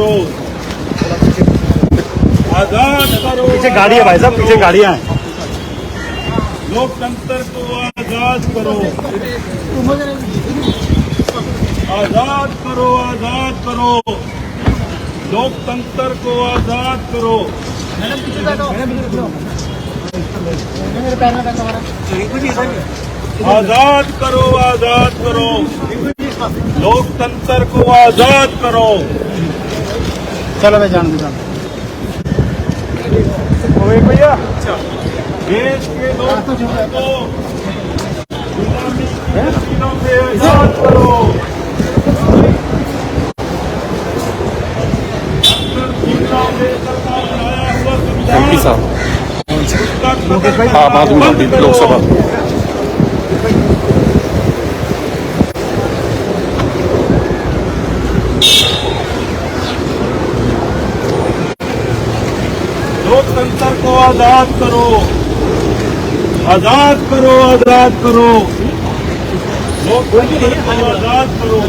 करो आज़ाद करो पीछे गाड़ी है भाई साहब, पीछे गाड़ियाँ हैं। लोकतंत्र को आज़ाद करो। आज़ाद करो आज़ाद करो। लोकतंत्र को आज़ाद करो। आज़ाद करो आज़ाद करो। लोकतंत्र को आज़ाद करो। चलो भाई जान दो भैया। गुलामी की जंजीरों से आज़ाद करो भीमराव अंबेडकर का बनाया हुआ संविधान उसका कदर आम आदमी पार्टी लोकसभा लोकतंत्र को आज़ाद करो। आज़ाद करो आज़ाद करो। आज़ाद करो।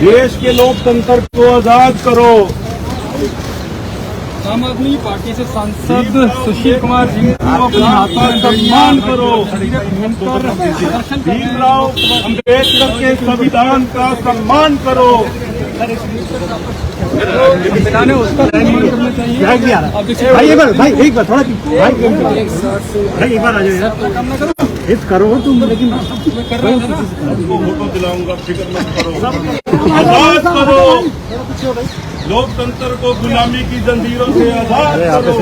देश के लोकतंत्र को आज़ाद करो। आम आदमी पार्टी से सांसद सुशील कुमार सिंह को अपने हाथों में सम्मान करो। भीमराव अंबेडकर के संविधान का सम्मान करो। मैंने उसका करना चाहिए है भाई एक बार भाई एक बार थोड़ा भाई भाई एक बार आ जाओ यार। हित करो तुम लेकिन हैं दिलाऊँगा फ़िक्र मत करो। आज़ाद करो। लोकतंत्र को गुलामी की जंजीरों से आज़ाद करो।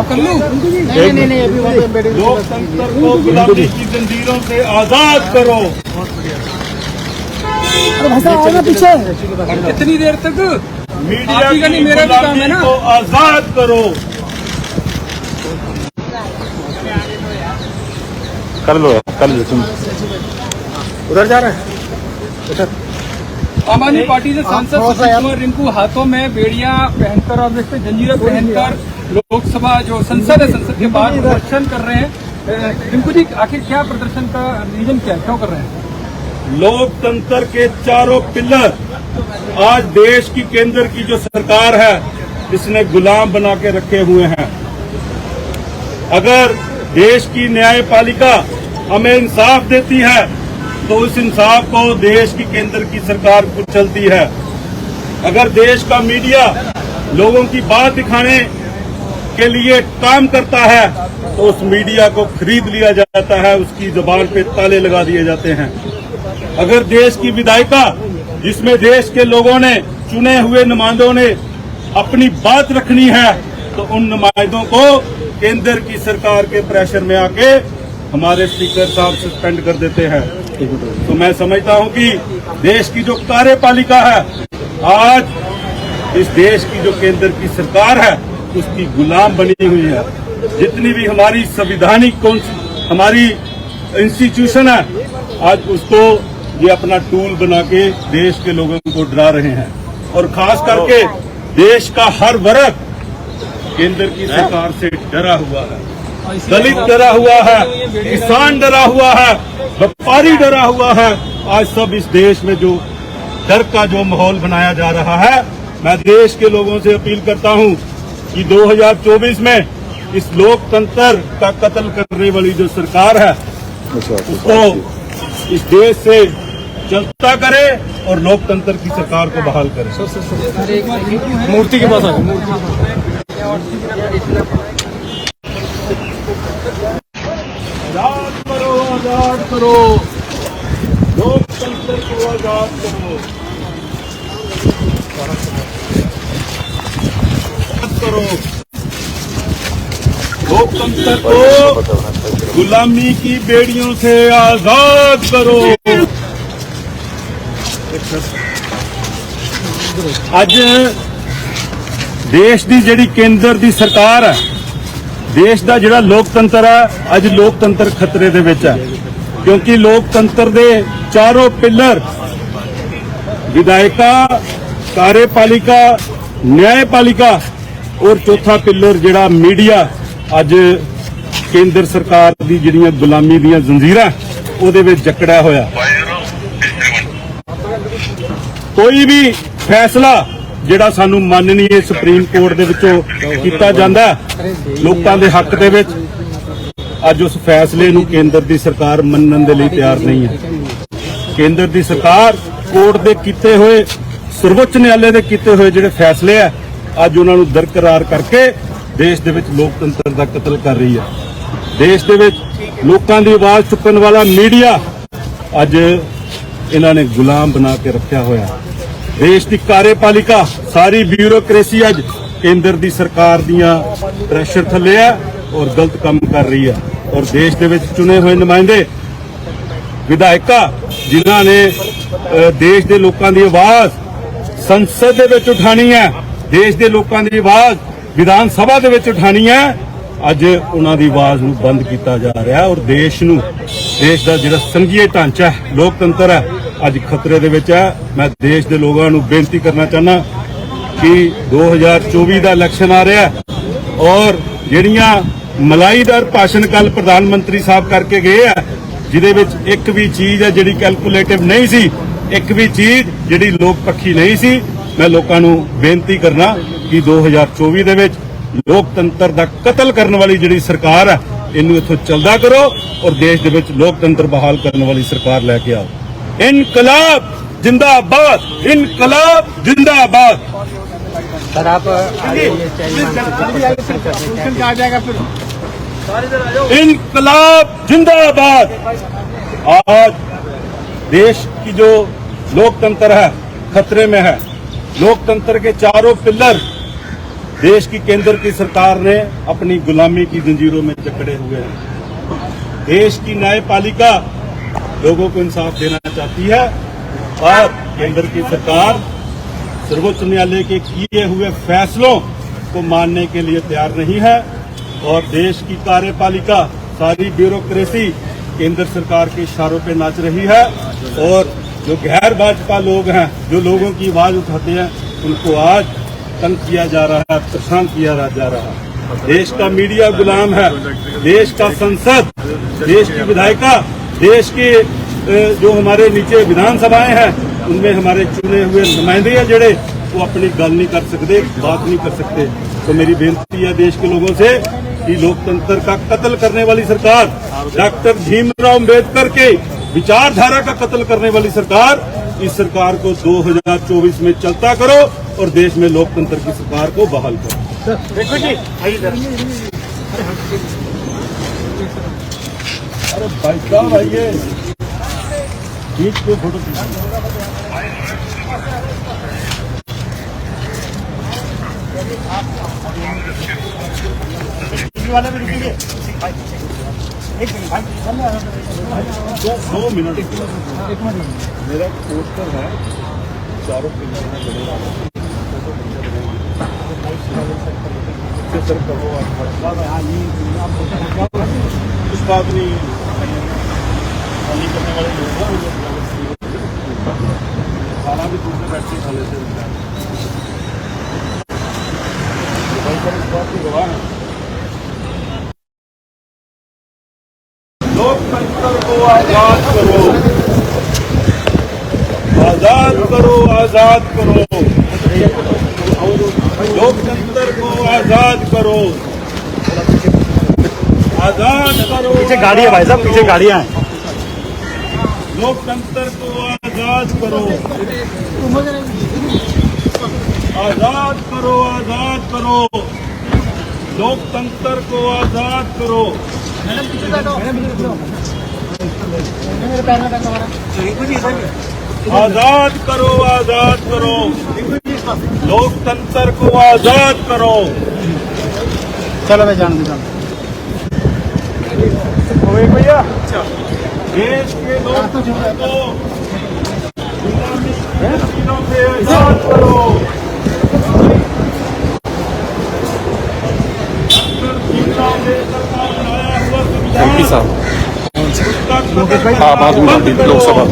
अब कर लूँ नहीं नहीं नहीं अभी लोकतंत्र को गुलामी की जंजीरों से आज़ाद करो। और कितनी देर तक? मीडिया ही का की नहीं, मेरा भी काम है गुलामी ना। को आज़ाद करो। कर लो कर लो तुम। उधर जा रहे है। आम आदमी पार्टी से सांसद सुशील कुमार रिंकू हाथों में बेड़िया पहनकर और जंजीरें पहनकर लोकसभा जो संसद है संसद के बाहर प्रदर्शन कर रहे हैं। रिंकू जी आखिर क्या प्रदर्शन का रीजन क्या है? क्यों कर रहे हैं? लोकतंत्र के चारों पिलर आज देश की केंद्र की जो सरकार है इसने गुलाम बना के रखे हुए हैं। अगर देश की न्यायपालिका हमें इंसाफ देती है तो उस इंसाफ को देश की केंद्र की सरकार कुचलती है। अगर देश का मीडिया लोगों की बात दिखाने के लिए काम करता है तो उस मीडिया को खरीद लिया जाता है, उसकी जबान पे ताले लगा दिए जाते हैं। अगर देश की विधायिका, जिसमें देश के लोगों ने चुने हुए नुमाइंदों ने अपनी बात रखनी है तो उन नुमाइंदों को केंद्र की सरकार के प्रेशर में आके हमारे स्पीकर साहब सस्पेंड कर देते हैं। तो मैं समझता हूँ कि देश की जो कार्यपालिका है, आज इस देश की जो केंद्र की सरकार है, उसकी गुलाम बनी हुई है। जितनी भी हमारी संविधानिक कौन हमारी इंस्टीट्यूशन है, आज उसको ये अपना टूल बना के देश के लोगों को डरा रहे हैं। और खास करके देश का हर वर्ग केंद्र की सरकार से डरा हुआ है। दलित डरा हुआ है किसान डरा हुआ है व्यापारी डरा हुआ है। आज सब इस देश में जो डर का जो माहौल बनाया जा रहा है मैं देश के लोगों से अपील करता हूँ कि 2024 में इस लोकतंत्र का कत्ल करने वाली जो सरकार है उसको इस देश से जनता करे और लोकतंत्र की सरकार को बहाल करे। मूर्ति के पास आ आजाद करो लोकतंत्र को आजाद करो आजाद करो लोकतंत्र को गुलामी की बेड़ियों से आजाद करो ਅੱਜ ਦੇਸ਼ ਦੀ ਜਿਹੜੀ ਕੇਂਦਰ ਦੀ ਸਰਕਾਰ ਹੈ ਦੇਸ਼ ਦਾ ਜਿਹੜਾ ਲੋਕਤੰਤਰ ਹੈ ਅੱਜ ਲੋਕਤੰਤਰ ਖਤਰੇ ਦੇ ਵਿੱਚ ਹੈ ਕਿਉਂਕਿ ਲੋਕਤੰਤਰ ਦੇ ਚਾਰੋਂ ਪਿੱਲਰ ਵਿਧਾਇਕਾ ਕਾਰਜਪਾਲਿਕਾ ਨਿਆਂਪਾਲਿਕਾ ਔਰ ਚੌਥਾ ਪਿੱਲਰ ਜਿਹੜਾ ਮੀਡੀਆ ਅੱਜ ਕੇਂਦਰ ਸਰਕਾਰ ਦੀ ਜਿਹੜੀਆਂ ਗੁਲਾਮੀ ਦੀਆਂ ਜ਼ੰਜੀਰਾਂ, ਉਹਦੇ ਵਿੱਚ ਜਕੜਿਆ ਹੋਇਆ। ਕੋਈ ਵੀ ਫੈਸਲਾ ਜਿਹੜਾ ਸਾਨੂੰ ਮੰਨਣੀ ਨਹੀਂ ਹੈ ਸੁਪਰੀਮ ਕੋਰਟ ਦੇ ਵਿੱਚੋਂ ਕੀਤਾ ਜਾਂਦਾ ਲੋਕਾਂ ਦੇ ਹੱਕ ਦੇ ਵਿੱਚ ਅੱਜ ਉਸ ਫੈਸਲੇ ਨੂੰ ਕੇਂਦਰ ਦੀ ਸਰਕਾਰ ਮੰਨਣ ਦੇ ਲਈ ਤਿਆਰ ਨਹੀਂ ਹੈ। ਕੇਂਦਰ ਦੀ ਸਰਕਾਰ ਕੋਰਟ ਦੇ ਕੀਤੇ ਹੋਏ, ਸਰਵੋੱਚ ਨਿਆਲੇ ਦੇ ਕੀਤੇ ਹੋਏ ਜਿਹੜੇ ਫੈਸਲੇ ਆ, ਅੱਜ ਉਹਨਾਂ ਨੂੰ ਦਰਕਰਾਰ ਕਰਕੇ ਦੇਸ਼ ਦੇ ਵਿੱਚ ਲੋਕਤੰਤਰ ਦਾ ਕਤਲ ਕਰ ਰਹੀ ਹੈ। ਦੇਸ਼ ਦੇ ਵਿੱਚ ਲੋਕਾਂ ਦੀ ਆਵਾਜ਼ ਚੁੱਕਣ ਵਾਲਾ ਮੀਡੀਆ ਅੱਜ ਇਹਨਾਂ ਨੇ ਗੁਲਾਮ ਬਣਾ ਕੇ ਰੱਖਿਆ ਹੋਇਆ ਦੇਸ਼ ਦੀ ਕਾਰਜਪਾਲਿਕਾ, ਸਾਰੀ ਬਿਊਰੋਕ੍ਰੇਸੀ ਅੱਜ ਕੇਂਦਰ ਦੀ ਸਰਕਾਰ ਦੀਆਂ ਪ੍ਰੈਸ਼ਰ ਥੱਲੇ ਹੈ। ਔਰ ਗਲਤ ਕੰਮ ਕਰ ਰਹੀ ਹੈ। ਔਰ ਦੇਸ਼ ਦੇ ਵਿੱਚ ਚੁਣੇ ਹੋਏ ਨੁਮਾਇੰਦੇ, ਵਿਧਾਇਕਾ, ਜਿਨ੍ਹਾਂ ਨੇ ਦੇਸ਼ ਦੇ ਲੋਕਾਂ ਦੀ ਆਵਾਜ਼ ਸੰਸਦ ਦੇ ਵਿੱਚ ਉਠਾਣੀ ਹੈ, ਦੇਸ਼ ਦੇ ਲੋਕਾਂ ਦੀ ਆਵਾਜ਼ ਵਿਧਾਨ ਸਭਾ ਦੇ ਵਿੱਚ ਉਠਾਣੀ ਹੈ, ਅੱਜ ਉਹਨਾਂ ਦੀ ਆਵਾਜ਼ ਨੂੰ ਬੰਦ ਕੀਤਾ ਜਾ ਰਿਹਾ ਔਰ ਦੇਸ਼ ਨੂੰ, ਦੇਸ਼ ਦਾ ਜਿਹੜਾ ਸੰਘੀਏ ਢਾਂਚਾ ਹੈ, ਲੋਕਤੰਤਰ ਹੈ, ਅੱਜ ਖਤਰੇ ਦੇ ਵਿੱਚ ਹੈ। ਮੈਂ ਦੇਸ਼ ਦੇ ਲੋਕਾਂ ਨੂੰ ਬੇਨਤੀ ਕਰਨਾ ਚਾਹੁੰਦਾ ਕਿ 2024 ਦਾ ਇਲੈਕਸ਼ਨ ਆ ਰਿਹਾ ਔਰ ਜਿਹੜੀਆਂ ਮਲਾਈਦਾਰ ਭਾਸ਼ਣ ਕੱਲ ਪ੍ਰਧਾਨ ਮੰਤਰੀ ਸਾਹਿਬ ਕਰਕੇ ਗਏ ਆ ਜਿਹਦੇ ਵਿੱਚ ਇੱਕ ਵੀ ਚੀਜ਼ ਹੈ ਜਿਹੜੀ ਕੈਲਕੂਲੇਟਿਵ ਨਹੀਂ ਸੀ ਇੱਕ ਵੀ ਚੀਜ਼ ਜਿਹੜੀ ਲੋਕ ਪੱਖੀ ਨਹੀਂ ਸੀ ਮੈਂ ਲੋਕਾਂ ਨੂੰ ਬੇਨਤੀ ਕਰਨਾ ਕਿ 2024 ਦੇ ਵਿੱਚ ਲੋਕਤੰਤਰ ਦਾ ਕਤਲ ਕਰਨ ਵਾਲੀ ਜਿਹੜੀ ਸਰਕਾਰ ਹੈ ਇਹਨੂੰ ਇੱਥੋਂ ਚਲਦਾ ਕਰੋ ਔਰ ਦੇਸ਼ ਦੇ ਵਿੱਚ ਲੋਕਤੰਤਰ ਬਹਾਲ ਕਰਨ ਵਾਲੀ ਸਰਕਾਰ ਲੈ ਕੇ ਆਓ ਇਨਕਲਾਬ ਜਿੰਦਾਬਾਦ ਇਨਕਲਾਬ ਜਿੰਦਾਬਾਦ सर आप आ जाएगा फिर इनकलाब जिंदाबाद। आज देश की जो लोकतंत्र है, खतरे में है, लोकतंत्र के चारों पिलर देश की केंद्र की सरकार ने अपनी गुलामी की जंजीरों में जकड़े हुए हैं। देश की न्यायपालिका लोगों को इंसाफ देना चाहती है और केंद्र की सरकार सर्वोच्च न्यायालय के किए हुए फैसलों को मानने के लिए तैयार नहीं है। और देश की कार्यपालिका, सारी ब्यूरोक्रेसी केंद्र सरकार के इशारों पे नाच रही है। और जो गैर भाजपा लोग हैं, जो लोगों की आवाज़ उठाते हैं, उनको आज तंग किया जा रहा है, परेशान किया जा रहा है। देश का मीडिया गुलाम है, देश का संसद, देश की विधायिका, देश के जो हमारे नीचे विधानसभाएँ हैं, उनमें हमारे चुने हुए नुमाइंदे हैं जड़े, वो अपनी गल नहीं कर सकते, बात नहीं कर सकते। तो मेरी बेनती है देश के लोगों से कि लोकतंत्र का कत्ल करने वाली सरकार डॉक्टर भीमराव अंबेडकर के विचारधारा का कत्ल करने वाली सरकार इस सरकार को 2024 में चलता करो और देश में लोकतंत्र की सरकार को बहाल करो। देखो जी अरे भाई साहब आइए। बीच पे फ़ोटो खींचिए। वाले भी रुकिए एक मिनट भाई। दो दो मिनट। मेरा पोस्टर है चारों कुछ बात नहीं करने वाले लोग हैं, खाना भी दूसरे बैठ के खा लेते हैं। भाई सर इस बात की गवाह है। को आज़ाद करो आज़ाद करो आज़ाद करो लोकतंत्र को आज़ाद करो आज़ाद करो पीछे गाड़ी है भाई साहब पीछे गाड़ियाँ हैं। लोकतंत्र को आज़ाद करो। आज़ाद करो आज़ाद करो। लोकतंत्र को आज़ाद करो। आज़ाद करो आज़ाद करो। लोकतंत्र को आज़ाद करो। चलो मैं जान दूँ भैया देश के लोकतंत्र जंजीरों से आज़ाद करो। साहब। आम आदमी पार्टी लोकसभा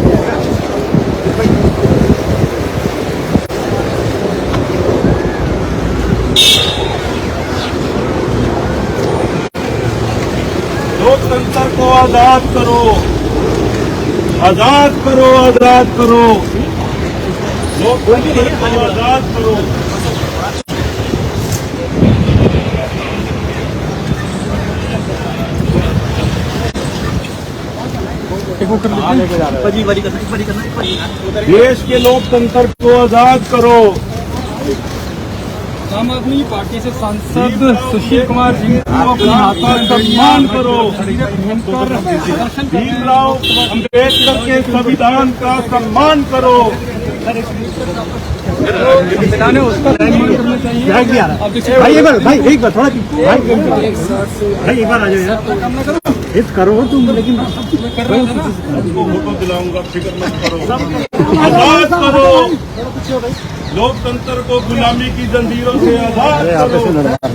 लोकतंत्र को आज़ाद करो। आज़ाद करो आज़ाद करो। लोकतंत्र को आज़ाद करो। देश के लोकतंत्र को आज़ाद करो। आम आदमी पार्टी से सांसद सुशील कुमार सिंह को अपने हाथों में सम्मान करो। भीमराव अंबेडकर के संविधान का सम्मान करो। उसका भाई एक बार भाई एक बार थोड़ा भाई भाई एक बार आ जाओ यार। हित करो तुम लेकिन दिलाऊँगा फ़िक्र मत करो। आज़ाद करो। लोकतंत्र को गुलामी की जंजीरों से आज़ाद करो।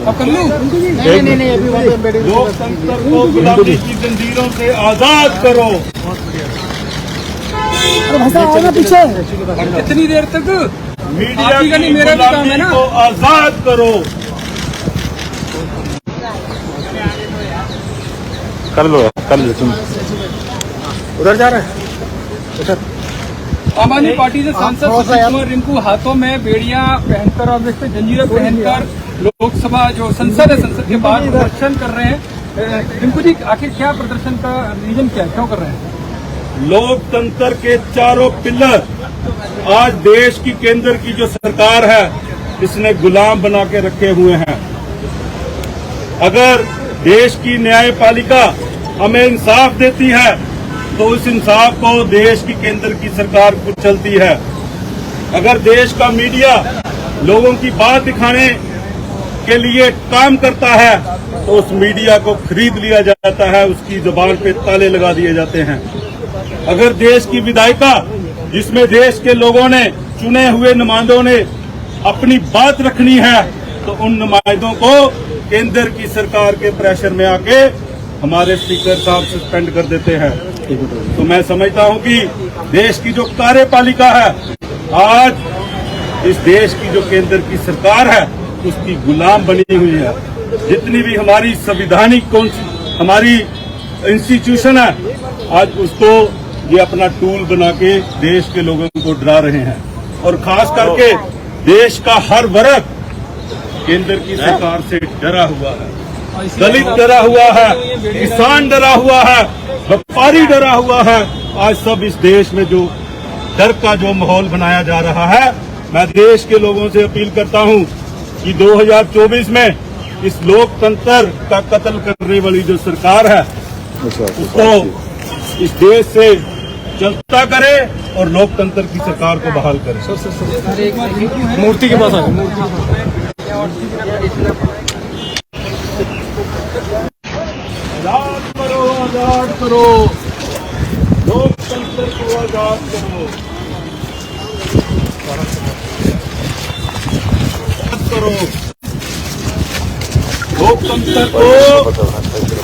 अब कर लूँ। नहीं नहीं नहीं अभी वहाँ पे लोकतंत्र को गुलामी की जंजीरों से आज़ाद करो। पीछे। कितनी देर तक मीडिया का की मेरा काम है गुलामी ना। को आज़ाद करो। कर लो कर लो तुम। उधर जा रहे है? आम आदमी पार्टी से सांसद कुमार रिंकू हाथों में बेड़ियाँ पहनकर और इस पे जंजीरें पहनकर लोकसभा जो संसद है संसद के बाहर प्रदर्शन कर रहे हैं। रिंकू जी आखिर क्या प्रदर्शन का रीजन क्या है? क्यों कर रहे हैं? लोकतंत्र के चारों पिलर आज देश की केंद्र की जो सरकार है इसने गुलाम बना के रखे हुए हैं। अगर देश की न्यायपालिका हमें इंसाफ देती है तो उस इंसाफ को देश की केंद्र की सरकार कुचलती है। अगर देश का मीडिया लोगों की बात दिखाने के लिए काम करता है तो उस मीडिया को खरीद लिया जाता है, उसकी जबान पे ताले लगा दिए जाते हैं। अगर देश की विधायिका, जिसमें देश के लोगों ने चुने हुए नुमाइंदों ने अपनी बात रखनी है तो उन नुमाइंदों को केंद्र की सरकार के प्रेशर में आके हमारे स्पीकर साहब सस्पेंड कर देते हैं। तो मैं समझता हूँ कि देश की जो कार्यपालिका है, आज इस देश की जो केंद्र की सरकार है, उसकी गुलाम बनी हुई है। जितनी भी हमारी संविधानिक कौन हमारी इंस्टीट्यूशन है, आज उसको ये अपना टूल बना के देश के लोगों को डरा रहे हैं। और खास करके देश का हर वर्ग केंद्र की सरकार से डरा हुआ है। दलित डरा हुआ है किसान डरा हुआ है व्यापारी डरा हुआ है। आज सब इस देश में जो डर का जो माहौल बनाया जा रहा है मैं देश के लोगों से अपील करता हूँ कि 2024 में इस लोकतंत्र का कत्ल करने वाली जो सरकार है उसको इस देश से चलता करे और लोकतंत्र की सरकार को बहाल करे। मूर्ति के पास आ आज़ाद करो आज़ाद करो। लोकतंत्र को आज़ाद करो। करो। लोकतंत्र को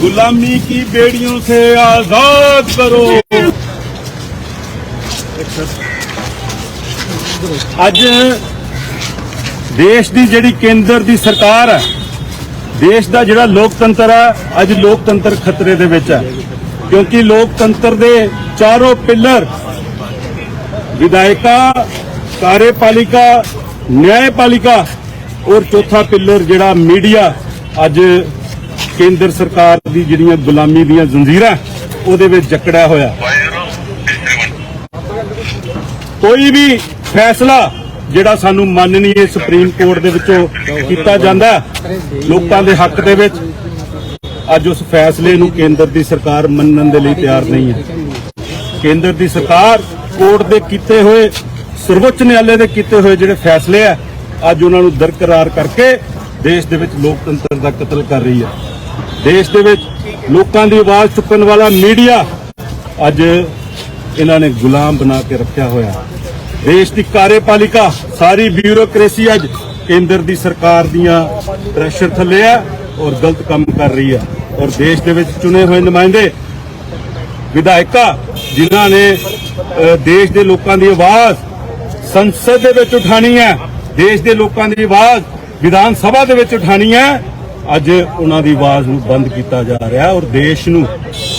गुलामी की बेड़ियों से आज़ाद करो। ਅੱਜ ਦੇਸ਼ ਦੀ ਜਿਹੜੀ ਕੇਂਦਰ ਦੀ ਸਰਕਾਰ ਹੈ ਦੇਸ਼ ਦਾ ਜਿਹੜਾ ਲੋਕਤੰਤਰ ਹੈ ਅੱਜ ਲੋਕਤੰਤਰ ਖਤਰੇ ਦੇ ਵਿੱਚ ਹੈ ਕਿਉਂਕਿ ਲੋਕਤੰਤਰ ਦੇ ਚਾਰੋਂ ਪਿੱਲਰ ਵਿਧਾਇਕਾ ਕਾਰਜਪਾਲਿਕਾ ਨਿਆਂਪਾਲਿਕਾ ਔਰ ਚੌਥਾ ਪਿੱਲਰ ਜਿਹੜਾ ਮੀਡੀਆ ਅੱਜ ਕੇਂਦਰ ਸਰਕਾਰ ਦੀ ਜਿਹੜੀਆਂ ਗੁਲਾਮੀ ਦੀਆਂ ਜ਼ੰਜੀਰਾਂ, ਉਹਦੇ ਵਿੱਚ ਜਕੜਿਆ ਹੋਇਆ। ਕੋਈ ਵੀ ਫੈਸਲਾ ਜਿਹੜਾ ਸਾਨੂੰ ਮੰਨਣੀਏ ਸੁਪਰੀਮ ਕੋਰਟ ਦੇ ਵਿੱਚੋਂ ਕੀਤਾ ਜਾਂਦਾ ਲੋਕਾਂ ਦੇ ਹੱਕ ਦੇ ਵਿੱਚ, ਅੱਜ ਉਸ ਫੈਸਲੇ ਨੂੰ ਕੇਂਦਰ ਦੀ ਸਰਕਾਰ ਮੰਨਣ ਦੇ ਲਈ ਤਿਆਰ ਨਹੀਂ ਹੈ। ਕੇਂਦਰ ਦੀ ਸਰਕਾਰ ਕੋਰਟ ਦੇ ਕੀਤੇ ਹੋਏ, ਸਰਵੋੱਚ ਨਿਆਲੇ ਦੇ ਕੀਤੇ ਹੋਏ ਜਿਹੜੇ ਫੈਸਲੇ ਆ ਅੱਜ ਉਹਨਾਂ ਨੂੰ ਦਰਕਰਾਰ ਕਰਕੇ ਦੇਸ਼ ਦੇ ਵਿੱਚ ਲੋਕਤੰਤਰ ਦਾ ਕਤਲ ਕਰ ਰਹੀ ਹੈ। ਦੇਸ਼ ਦੇ ਵਿੱਚ ਲੋਕਾਂ ਦੀ ਆਵਾਜ਼ ਚੁੱਕਣ ਵਾਲਾ ਮੀਡੀਆ ਅੱਜ ਇਹਨਾਂ ਨੇ ਗੁਲਾਮ ਬਣਾ ਕੇ ਰੱਖਿਆ ਹੋਇਆ ਦੇਸ਼ ਦੀ ਕਾਰਜਪਾਲਿਕਾ, ਸਾਰੀ ਬਿਊਰੋਕ੍ਰੇਸੀ ਅੱਜ ਕੇਂਦਰ ਦੀ ਸਰਕਾਰ ਦੀਆਂ ਪ੍ਰੈਸ਼ਰ ਥੱਲੇ ਹੈ ਔਰ ਗਲਤ ਕੰਮ ਕਰ ਰਹੀ ਹੈ ਔਰ ਦੇਸ਼ ਦੇ ਵਿੱਚ ਚੁਣੇ ਹੋਏ ਨੁਮਾਇੰਦੇ, ਵਿਧਾਇਕਾ, ਜਿਨ੍ਹਾਂ ਨੇ ਦੇਸ਼ ਦੇ ਲੋਕਾਂ ਦੀ ਆਵਾਜ਼ ਸੰਸਦ ਦੇ ਵਿੱਚ ਉਠਾਣੀ ਹੈ, ਦੇਸ਼ ਦੇ ਲੋਕਾਂ ਦੀ ਆਵਾਜ਼ ਵਿਧਾਨ ਸਭਾ ਦੇ ਵਿੱਚ ਉਠਾਣੀ ਹੈ, ਅੱਜ ਉਹਨਾਂ ਦੀ ਆਵਾਜ਼ ਨੂੰ ਬੰਦ ਕੀਤਾ ਜਾ ਰਿਹਾ ਔਰ ਦੇਸ਼ ਨੂੰ,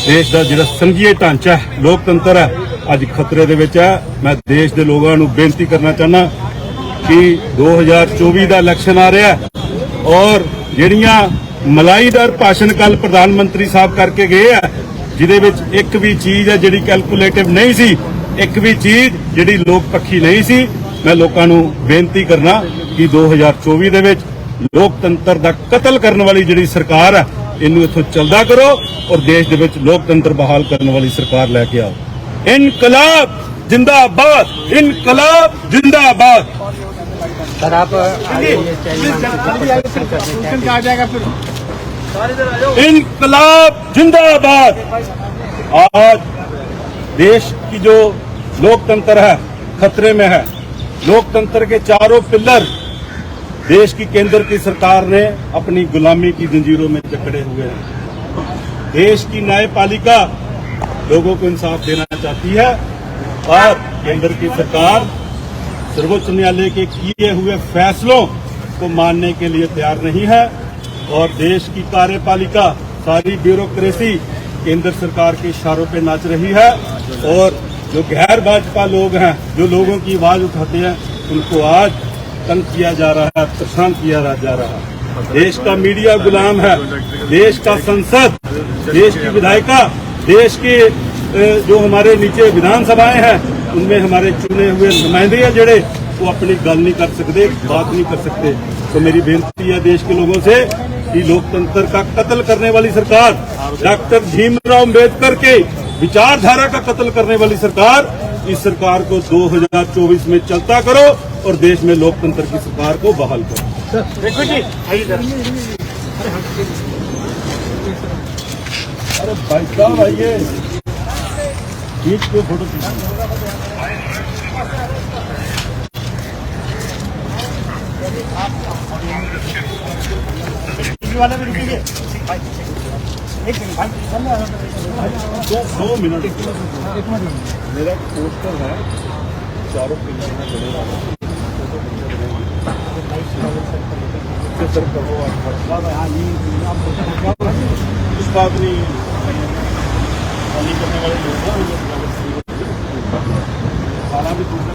ਦੇਸ਼ ਦਾ ਜਿਹੜਾ ਸੰਘੀਏ ਢਾਂਚਾ ਹੈ, ਲੋਕਤੰਤਰ ਹੈ ਅੱਜ ਖਤਰੇ ਦੇ ਵਿੱਚ ਹੈ ਮੈਂ ਦੇਸ਼ ਦੇ ਲੋਕਾਂ ਨੂੰ ਬੇਨਤੀ ਕਰਨਾ ਚਾਹਨਾ ਕਿ 2024 ਦਾ ਇਲੈਕਸ਼ਨ ਆ ਰਿਹਾ ਔਰ ਜਿਹੜੀਆਂ ਮਲਾਈਦਾਰ ਭਾਸ਼ਣ ਕੱਲ ਪ੍ਰਧਾਨ ਮੰਤਰੀ ਸਾਹਿਬ ਕਰਕੇ ਗਏ ਆ, ਜਿਹਦੇ ਵਿੱਚ ਇੱਕ ਵੀ ਚੀਜ਼ ਹੈ ਜਿਹੜੀ ਕੈਲਕੂਲੇਟਿਵ ਨਹੀਂ ਸੀ, ਇੱਕ ਵੀ ਚੀਜ਼ ਜਿਹੜੀ ਲੋਕ ਪੱਖੀ ਨਹੀਂ ਸੀ। ਮੈਂ ਲੋਕਾਂ ਨੂੰ ਬੇਨਤੀ ਕਰਨਾ ਕਿ 2024 ਦੇ ਵਿੱਚ ਲੋਕਤੰਤਰ ਦਾ ਕਤਲ ਕਰਨ ਵਾਲੀ ਜਿਹੜੀ ਸਰਕਾਰ ਹੈ ਇਹਨੂੰ ਇਥੋਂ ਚਲਦਾ ਕਰੋ ਔਰ ਦੇਸ਼ ਦੇ ਵਿੱਚ ਲੋਕਤੰਤਰ ਬਹਾਲ ਕਰਨ ਵਾਲੀ ਸਰਕਾਰ ਲੈ ਕੇ ਆਓ। इनकलाब जिंदाबाद इनकलाब जिंदाबाद। सर आप इनकलाब जिंदाबाद। आज देश की जो लोकतंत्र है खतरे में है। लोकतंत्र के चारों पिलर देश की केंद्र की सरकार ने अपनी गुलामी की जंजीरों में जकड़े हुए हैं। देश की न्यायपालिका लोगों को इंसाफ देना चाहती है और केंद्र की सरकार सर्वोच्च न्यायालय के किए हुए फैसलों को मानने के लिए तैयार नहीं है और देश की कार्यपालिका, सारी ब्यूरोक्रेसी केंद्र सरकार के इशारों पर नाच रही है और जो गैर भाजपा लोग हैं, जो लोगों की आवाज़ उठाते हैं, उनको आज तंग किया जा रहा है, परेशान किया जा रहा है। देश का मीडिया गुलाम है, देश का संसद, देश की विधायिका देश के जो हमारे नीचे विधानसभाएँ हैं, उनमें हमारे चुने हुए नुमाइंदे हैं जड़े, वो अपनी गल नहीं कर सकते, बात नहीं कर सकते। तो मेरी बेनती है देश के लोगों से कि लोकतंत्र का कत्ल करने वाली सरकार, डॉक्टर भीमराव अंबेडकर के विचारधारा का कत्ल करने वाली सरकार, इस सरकार को 2024 में चलता करो और देश में लोकतंत्र की सरकार को बहाल करो। अरे भाई साहब आइए बीच को फ़ोटो वाला भी रुकिए एक मिनट भाई दो दो मिनट। मेरा पोस्टर है चारों पिलर में बड़े सर करो आप। कुछ बात नहीं। पानी करने वाले लोग हैं, वो लोग खाना भी दूसरा